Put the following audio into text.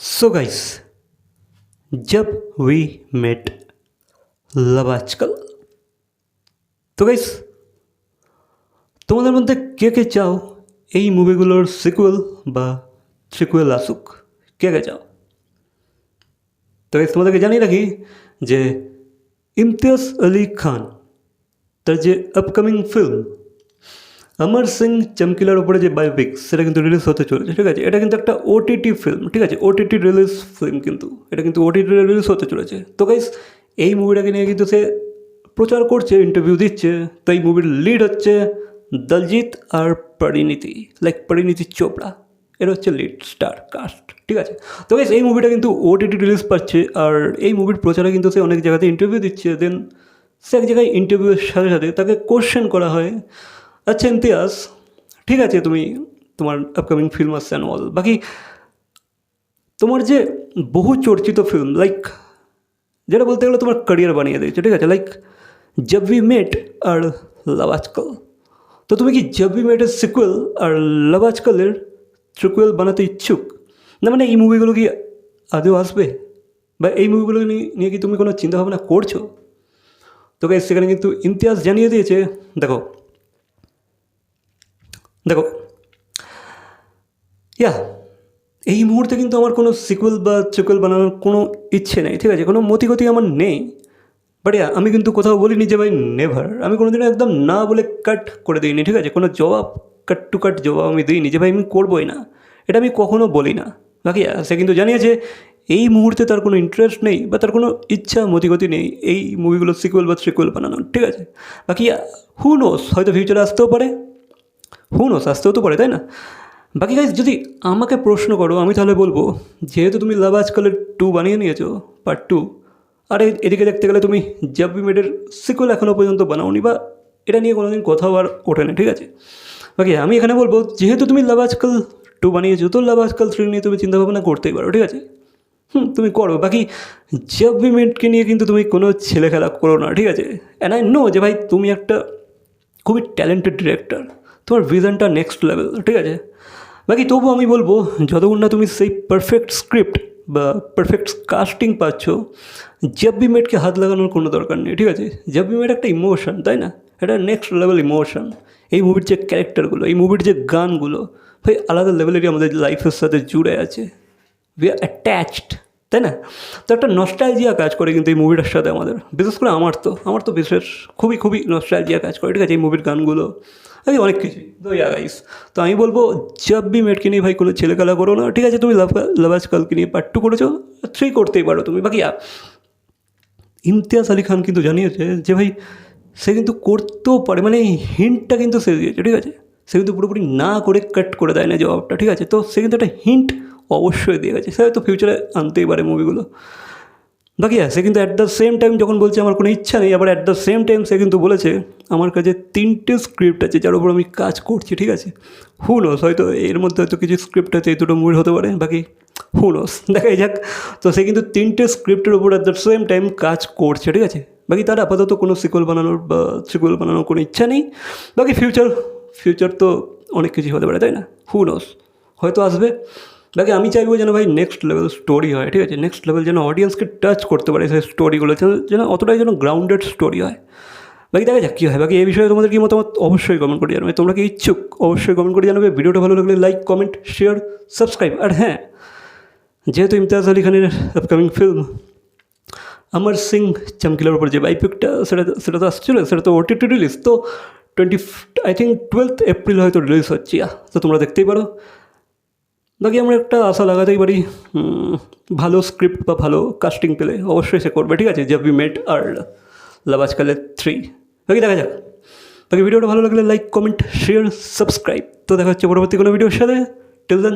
So guys Jab we met love Aajkal তো guys তোমাদের মধ্যে কে কে চাও এই মুভিগুলোর সিকুয়েল বা সিকুয়েল আসুক কে কে চাও তো গাইস তোমাদেরকে জানিয়ে রাখি যে ইমতিয়াজ আলী খান তার যে আপকামিং ফিল্ম অমর সিং চমকিলার উপরে যে বায়োপিক সেটা কিন্তু রিলিজ হতে চলেছে, ঠিক আছে? এটা কিন্তু একটা ওটিটি ফিল্ম ঠিক আছে? ওটিটি রিলিজ ফিল্ম কিন্তু, এটা কিন্তু ওটিটি রিলিজ হতে চলেছে। তো গাইস এই মুভিটাকে নিয়ে কিন্তু সে প্রচার করছে ইন্টারভিউ দিচ্ছে, তো এই মুভির লিড হচ্ছে দলজিৎ আর পরিণীতি লাইক পরিণীতি চোপড়া এটা হচ্ছে লিড স্টার কাস্ট ঠিক আছে? তো গাইস এই মুভিটা কিন্তু ওটিটি রিলিজ পাচ্ছে, আর এই মুভির প্রচারে কিন্তু সে অনেক জায়গাতে ইন্টারভিউ দিচ্ছে দেন সে এক জায়গায় ইন্টারভিউয়ের সাথে সাথে তাকে কোশ্চেন করা হয় আচ্ছা ইমতিয়াজ ঠিক আছে তুমি তোমার আপকামিং ফিল্ম আসছে অ্যান্ড অল বাকি তোমার যে বহু চর্চিত ফিল্ম লাইক যেটা বলতে গেলে তোমার ক্যারিয়ার বানিয়ে দিয়েছে, ঠিক আছে? লাইক জব উই মেট আর লাভ আজকাল তো তুমি কি জব উই মেটের সিকুয়েল আর লাভ আজকালের সিকুয়েল বানাতে ইচ্ছুক? না মানে এই মুভিগুলো কি আদৌ আসবে? বা এই মুভিগুলো নিয়ে কি তুমি কোনো চিন্তাভাবনা করছ? তো গাইস সেখানে কিন্তু ইমতিয়াজ জানিয়ে দিয়েছে, দেখো দেখো, ইয়া, এই মুহূর্তে কিন্তু আমার কোনো সিকুয়েল বা সিকুয়েল বানানোর কোনো ইচ্ছে নেই, ঠিক আছে? কোনো মতিগতি আমার নেই। বাট ইয়া, আমি কিন্তু কোথাও বলিনি যে ভাই নেভার আমি কোনোদিনও একদম না বলে কাট করে দিইনি, ঠিক আছে? কোনো জবাব কাট টু কাট জবাব আমি দিইনি যে ভাই আমি করবোই না। এটা আমি কখনো বলি না। বাকি সে কিন্তু জানিয়েছে, এই মুহূর্তে তার কোনো ইন্টারেস্ট নেই বা তার কোনো ইচ্ছা, মতিগতি নেই এই মুভিগুলো সিকুয়েল বা সিকুয়েল বানানোর, ঠিক আছে? বাকি হু নোস হয়তো ফিউচারে আসতেও পারে। হুনোস আসতেও তো পারে তাই না? বাকি গাইজ যদি আমাকে প্রশ্ন করো, আমি তাহলে বলব, যেহেতু তুমি লাভ আজকালের টু বানিয়ে নিয়েছো পার্ট টু আর এদিকে দেখতে গেলে তুমি জাব্বি মেডের সিকুয়েল এখনও পর্যন্ত বানাওনি বা এটা নিয়ে কোনোদিন কোথাও আর ওঠেনি ঠিক আছে? বাকি আমি এখানে বলব, যেহেতু তুমি লাভ আজকাল টু বানিয়েছো, তো লাভ আজকাল থ্রি নিয়ে তুমি চিন্তাভাবনা করতেই পারো, ঠিক আছে? হুম, তুমি করো। বাকি জাব্বি মেডকে নিয়ে কিন্তু তুমি কোনো ছেলে খেলা করো না, ঠিক আছে? অ্যান্ড আই নো যে ভাই, তুমি একটা খুবই ট্যালেন্টেড ডিরেক্টর তোমার ভিশনটা নেক্সট লেভেল ঠিক আছে? বাকি তবু আমি বলব, যতক্ষণ না তুমি সেই পারফেক্ট স্ক্রিপ্ট বা পারফেক্ট কাস্টিং পাচ্ছ জাব্বি মেটকে হাত লাগানোর কোনো দরকার নেই, ঠিক আছে? জাব্বি মেট একটা ইমোশন তাই না? এটা নেক্সট লেভেল ইমোশন এই মুভির যে ক্যারেক্টারগুলো এই মুভির যে গানগুলো, ভাই, আলাদা লেভেলেরই আমাদের লাইফের সাথে জুড়ে আছে। উই আর অ্যাট্যাচড তাই না? তো একটা নস্টালজিয়া কাজ করে কিন্তু এই মুভিটার সাথে আমাদের। বিশেষ করে আমার তো আমার তো বিশেষ খুবই খুবই নস্টালজিয়া কাজ করে, ঠিক আছে? এই মুভির গানগুলো। এই অনেক কিছুই তো ইয়া গাইস তো আমি বলব, জব বি মেটকে নিয়ে ভাই কোনো ছেলেখেলা করো না, ঠিক আছে? তুমি লাভ লাভ আজকালকে নিয়ে টু করেছ থ্রি করতেই পারো তুমি, বাকি ইমতিয়াজ আলী খান কিন্তু জানিয়েছে যে ভাই, সে কিন্তু করতেও পারে মানে হিন্টটা কিন্তু সে দিয়েছে, ঠিক আছে? সে কিন্তু পুরোপুরি না করে কাট করে দেয় না জবাবটা, ঠিক আছে? তো সে কিন্তু একটা হিন্ট অবশ্যই দিয়ে গেছে। সে হয়তো ফিউচারে আনতেই পারে মুভিগুলো বাকি সে কিন্তু অ্যাট দ্য সেম টাইম যখন বলছে আমার কোনো ইচ্ছা নেই, আবার অ্যাট দ্য সেম টাইম সে কিন্তু বলেছে, আমার কাছে তিনটে স্ক্রিপ্ট আছে যার উপর আমি কাজ করছি, ঠিক আছে? হু হয়তো এর মধ্যে হয়তো কিছু স্ক্রিপ্ট আছে, এই দুটো মুভি হতে পারে, বাকি হু নোস দেখাই যাক। তো সে কিন্তু তিনটে স্ক্রিপ্টের উপর অ্যাট দ্য সেম টাইম কাজ করছে, ঠিক আছে? বাকি তার আপাতত কোনো সিকুয়েল বানানোর বা সিকুয়েল বানানোর কোনো ইচ্ছা নেই। বাকি ফিউচার ফিউচার তো অনেক কিছু হতে পারে, তাই না? হু হয়তো আসবে। বাকি আমি চাইব যেন ভাই নেক্সট লেভেল স্টোরি হয়, ঠিক আছে? নেক্সট লেভেল যেন অডিয়েন্সকে টাচ করতে পারে সেই স্টোরিগুলো যেন অতটাই যেন গ্রাউন্ডেড স্টোরি হয়। বাকি দেখা যাক কী হয়, বাকি এই বিষয়ে তোমাদের কি মতামত? অবশ্যই কমেন্ট করে জানাবে। তোমরা কি ইচ্ছুক? অবশ্যই কমেন্ট করে জানাবে। ভিডিওটা ভালো লাগলে লাইক কমেন্ট শেয়ার সাবস্ক্রাইব আর হ্যাঁ যেহেতু ইমতিয়াজ আলী খানের আপকামিং ফিল্ম অমর সিং চমকিলার উপর যে বাইপিকটা সেটা সেটা তো আসছিল, সেটা তো ওটিটি রিলিজ তো twenty I think twelfth April হয়তো রিলিজ হচ্ছে তো তোমরা দেখতেই পারো। বাকি আমরা একটা আশা লাগাতেই পারি ভালো স্ক্রিপ্ট বা ভালো কাস্টিং পেলে অবশ্যই সে করবে, ঠিক আছে? জব মেট আর লাভ আজকালের থ্রি বাকি দেখা যাক। বাকি ভিডিওটা ভালো লাগলে লাইক কমেন্ট শেয়ার সাবস্ক্রাইব তো দেখা হচ্ছে পরবর্তী কোনো ভিডিওর সাথে। Till then